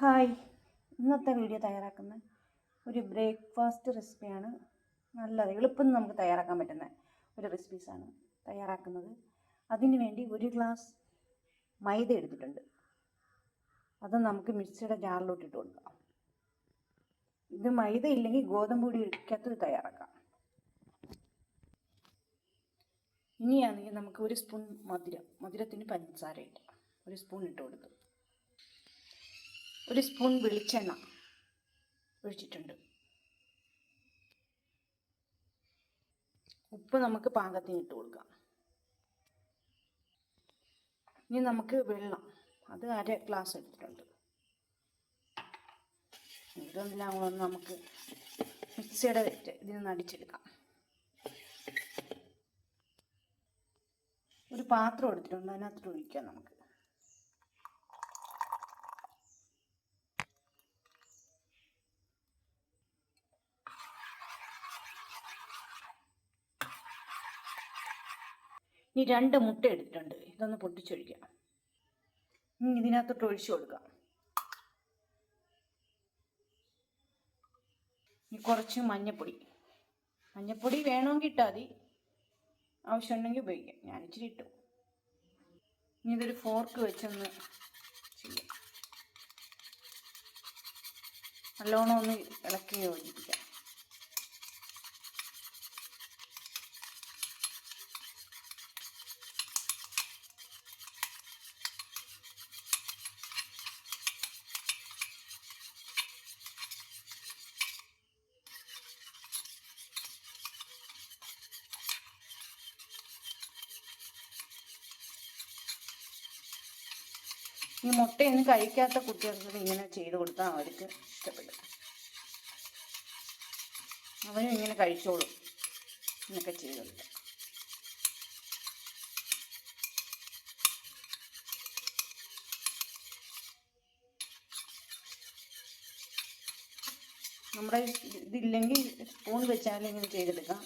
Hi. ഇന്നത്തെ video തയ്യാറാക്കുന്ന ഒരു ബ്രേക്ക്ഫാസ്റ്റ് റെസിപ്പിയാണ്. നല്ലത് എളുപ്പം നമുക്ക് തയ്യാറാക്കാൻ പറ്റുന്ന ഒരു റെസിപ്പീസാണ് തയ്യാറാക്കുന്നത്. അതിന് വേണ്ടി ഒരു ഗ്ലാസ് മൈദ എടുത്തിട്ടുണ്ട്. അത് നമുക്ക് മിക്സിയുടെ ജാറിലോട്ട് ഇട്ട് കൊടുക്കാം. ഇത് മൈദ ഇല്ലെങ്കിൽ ഗോതമ്പ് പൊടി ഒഴിക്കാത്തത് തയ്യാറാക്കാം. ഇനിയാണെങ്കിൽ നമുക്ക് ഒരു സ്പൂൺ മധുരം മധുരത്തിന് പഞ്ചസാര ഇട്ട് ഒരു സ്പൂൺ ഇട്ട് കൊടുക്കും. ഒരു സ്പൂൺ വെളിച്ചെണ്ണ ഒഴിച്ചിട്ടുണ്ട്. ഉപ്പ് നമുക്ക് പാകത്തിന് ഇട്ട് കൊടുക്കാം. ഇനി നമുക്ക് വെള്ളം അത് അര ഗ്ലാസ് എടുത്തിട്ടുണ്ട്. ഇതെല്ലാം നമുക്ക് മിക്സിയുടെ വെറ്റ് ഇതിൽ നിന്ന് അടിച്ചെടുക്കാം. ഒരു പാത്രം എടുത്തിട്ടുണ്ട് അതിനകത്ത് ഒഴിക്കാം നമുക്ക്. ഇനി രണ്ട് മുട്ട എടുത്തിട്ടുണ്ട്. ഇതൊന്ന് പൊട്ടിച്ചൊഴിക്കാം. ഇനി ഇതിനകത്തോട്ട് ഒഴിച്ചു കൊടുക്കാം. ഇനി കുറച്ച് മഞ്ഞപ്പൊടി. മഞ്ഞപ്പൊടി വേണമെങ്കിൽ ഇട്ടാൽ മതി. ആവശ്യമുണ്ടെങ്കിൽ ഉപയോഗിക്കാം. ഞാൻ ഇച്ചിരി ഇട്ടു. ഇനി ഇതൊരു ഫോർക്ക് വെച്ചൊന്ന് ചെയ്യാം. നല്ലോണം ഒന്ന് ഇളക്കി യോജിപ്പിക്കാം. ഈ മുട്ടയൊന്നും കഴിക്കാത്ത കുട്ടികൾക്ക് ഇങ്ങനെ ചെയ്ത് കൊടുത്താൽ അവർക്ക് ഇഷ്ടപ്പെടും. അവനും ഇങ്ങനെ കഴിച്ചോളും. എന്നൊക്കെ ചെയ്ത് കൊടുക്കാം നമ്മുടെ ഇതില്ലെങ്കിൽ സ്പൂൺ വെച്ചാലും ഇങ്ങനെ ചെയ്തെടുക്കാം.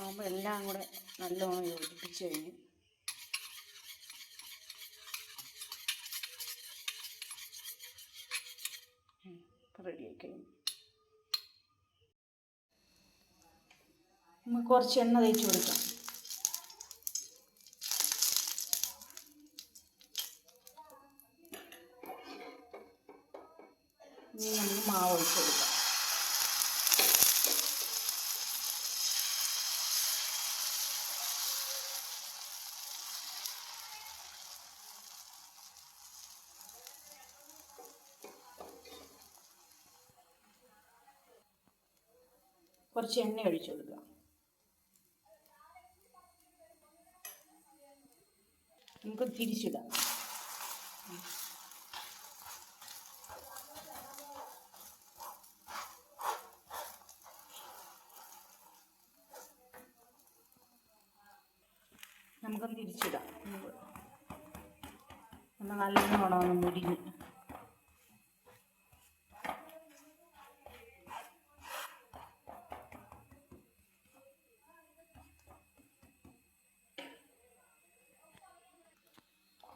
ആകുമ്പോൾ എല്ലാം കൂടെ നല്ലോണം യോജിപ്പിച്ച് കഴിഞ്ഞ് റെഡിയായി കഴിഞ്ഞു നമുക്ക് കുറച്ച് എണ്ണ തേച്ച് കൊടുക്കാം. മാവ് ഒഴിച്ച് കൊടുക്കാം. കുറച്ച് എണ്ണ ഒഴിച്ചു കൊടുക്കുക. നമുക്ക് തിരിച്ചിടാം. നമുക്കൊന്ന് തിരിച്ചിടാം. ഒന്ന് നല്ലോണം ഒന്ന്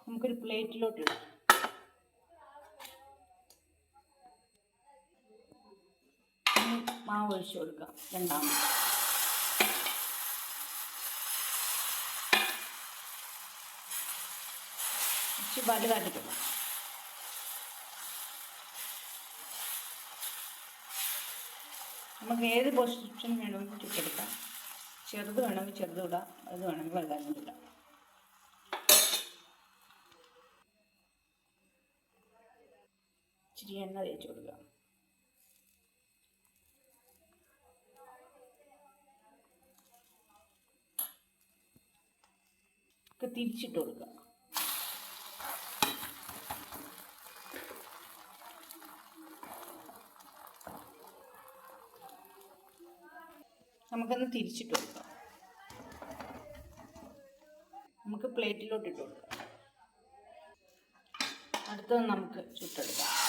നമുക്കൊരു പ്ലേറ്റിലോട്ട് ഇടാം. മാവ് ഒഴിച്ചു കൊടുക്കാം രണ്ടാമത്. ഇച്ചിരി വലുതാക്കിട്ടില്ല നമുക്ക് ഏത് പൊസിഷൻ വേണമെങ്കിൽ ചുറ്റെടുക്കാം ചെറുത് വേണമെങ്കിൽ ചെറുത് ഇടാം അത് വേണമെങ്കിൽ വലുതാക്കി ഇടാം. ഇച്ചിരി എണ്ണ തേച്ച് കൊടുക്കുക. ഒക്കെ തിരിച്ചിട്ട് കൊടുക്കുക. നമുക്കൊന്ന് തിരിച്ചിട്ട് കൊടുക്കാം. നമുക്ക് പ്ലേറ്റിലോട്ട് ഇട്ട് കൊടുക്കാം. അടുത്തത് നമുക്ക് ചുട്ടെടുക്കാം.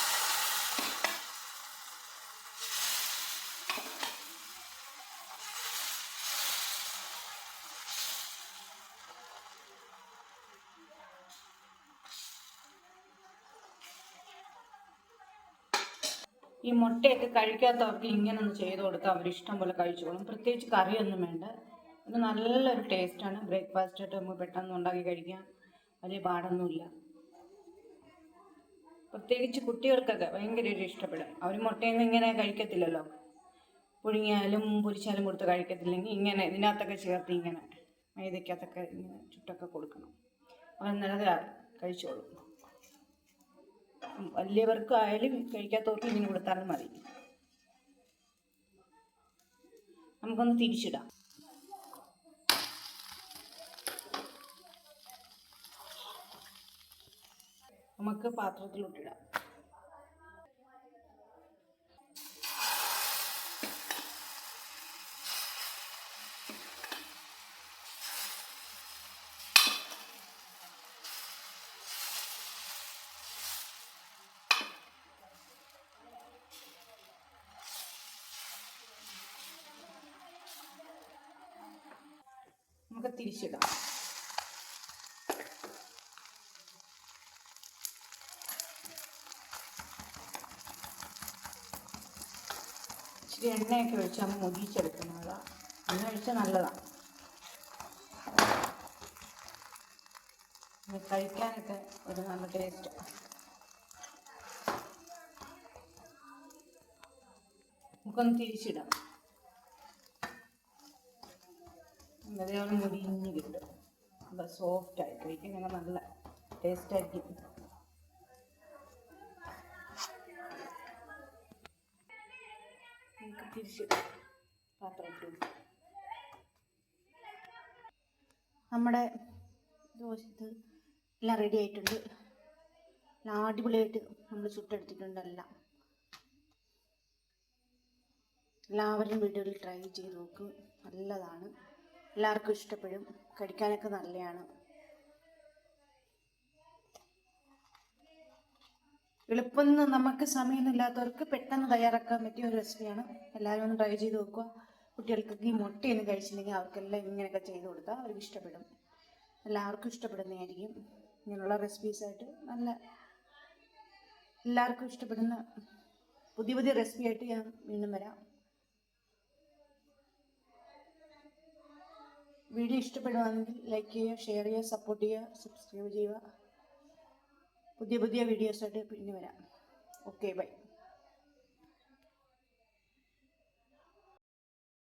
ഈ മുട്ടയൊക്കെ കഴിക്കാത്തവർക്ക് ഇങ്ങനെ ഒന്ന് ചെയ്ത് കൊടുത്താൽ അവർ ഇഷ്ടം പോലെ കഴിച്ചോളും. പ്രത്യേകിച്ച് കറിയൊന്നും വേണ്ട. ഇത് നല്ലൊരു ടേസ്റ്റാണ് ബ്രേക്ക്ഫാസ്റ്റ് ആയിട്ട് നമുക്ക് പെട്ടെന്ന് ഉണ്ടാക്കി കഴിക്കാം വലിയ പാടൊന്നുമില്ല. പ്രത്യേകിച്ച് കുട്ടികൾക്കൊക്കെ ഭയങ്കര ഒരു ഇഷ്ടപ്പെടും. അവർ മുട്ടയൊന്നും ഇങ്ങനെ കഴിക്കത്തില്ലല്ലോ. പുഴുങ്ങിയാലും പൊരിച്ചാലും കൊടുത്ത് കഴിക്കത്തില്ലെങ്കിൽ ഇങ്ങനെ ഇതിനകത്തൊക്കെ ചേർത്ത് ഇങ്ങനെ മൈദയ്ക്കകത്തൊക്കെ ഇങ്ങനെ ചുട്ടൊക്കെ കൊടുക്കണം. അവർ നല്ലത് കഴിച്ചോളും. വലിയവർക്കായാലും കഴിക്കാത്തവർക്ക് ഇങ്ങനെ കൊടുത്താലും മതി. നമുക്കൊന്ന് തിരിച്ചിടാം. നമുക്ക് പാത്രത്തിലോട്ടിടാം. നമുക്ക് തിരിച്ചിടാം. ഇച്ചിരി എണ്ണയൊക്കെ വെച്ച് നമ്മൾ മുരിച്ചെടുക്കുന്നതാ എണ്ണ ഒഴിച്ചാൽ നല്ലതാണ് കഴിക്കാനൊക്കെ ഒരു നല്ല ടേസ്റ്റ് നമുക്കൊന്ന് തിരിച്ചിടാം. അതേപോലെ മുരിഞ്ഞ് കിട്ടും നല്ല സോഫ്റ്റ് ആയി. കഴിക്കാൻ നല്ല ടേസ്റ്റ് ആയിരിക്കും. നമുക്ക് തിരിച്ച് പാത്രത്തിൽ നമ്മുടെ ദോശത്ത് എല്ലാം റെഡി ആയിട്ടുണ്ട്. എല്ലാം അടിപൊളിയായിട്ട് നമ്മൾ ചുട്ടെടുത്തിട്ടുണ്ട് എല്ലാം എല്ലാവരും വീടുകളിൽ ട്രൈ ചെയ്ത് നോക്കും. നല്ലതാണ്. എല്ലാവർക്കും ഇഷ്ടപ്പെടും. കഴിക്കാനൊക്കെ നല്ലതാണ് എളുപ്പം നമുക്ക് സമയമൊന്നുമില്ലാത്തവർക്ക് പെട്ടെന്ന് തയ്യാറാക്കാൻ പറ്റിയ ഒരു റെസിപ്പിയാണ് എല്ലാവരും ഒന്ന് ട്രൈ ചെയ്ത് നോക്കുക. കുട്ടികൾക്കൊക്കെ ഈ മുട്ടയൊന്നും കഴിച്ചില്ലെങ്കിൽ അവർക്കെല്ലാം ഇങ്ങനെയൊക്കെ ചെയ്ത് കൊടുത്താൽ അവർക്ക് ഇഷ്ടപ്പെടും. എല്ലാവർക്കും ഇഷ്ടപ്പെടുന്നതായിരിക്കും. ഇങ്ങനെയുള്ള റെസിപ്പീസായിട്ട് നല്ല എല്ലാവർക്കും ഇഷ്ടപ്പെടുന്ന പുതിയ പുതിയ റെസിപ്പി ആയിട്ട് ഞാൻ വീണ്ടും വരാം. വീഡിയോ ഇഷ്ടപ്പെടുവാണെങ്കിൽ ലൈക്ക് ചെയ്യുക ഷെയർ ചെയ്യുക സപ്പോർട്ട് ചെയ്യുക സബ്സ്ക്രൈബ് ചെയ്യുക. പുതിയ പുതിയ വീഡിയോസായിട്ട് പിന്നെ വരാം. Okay bye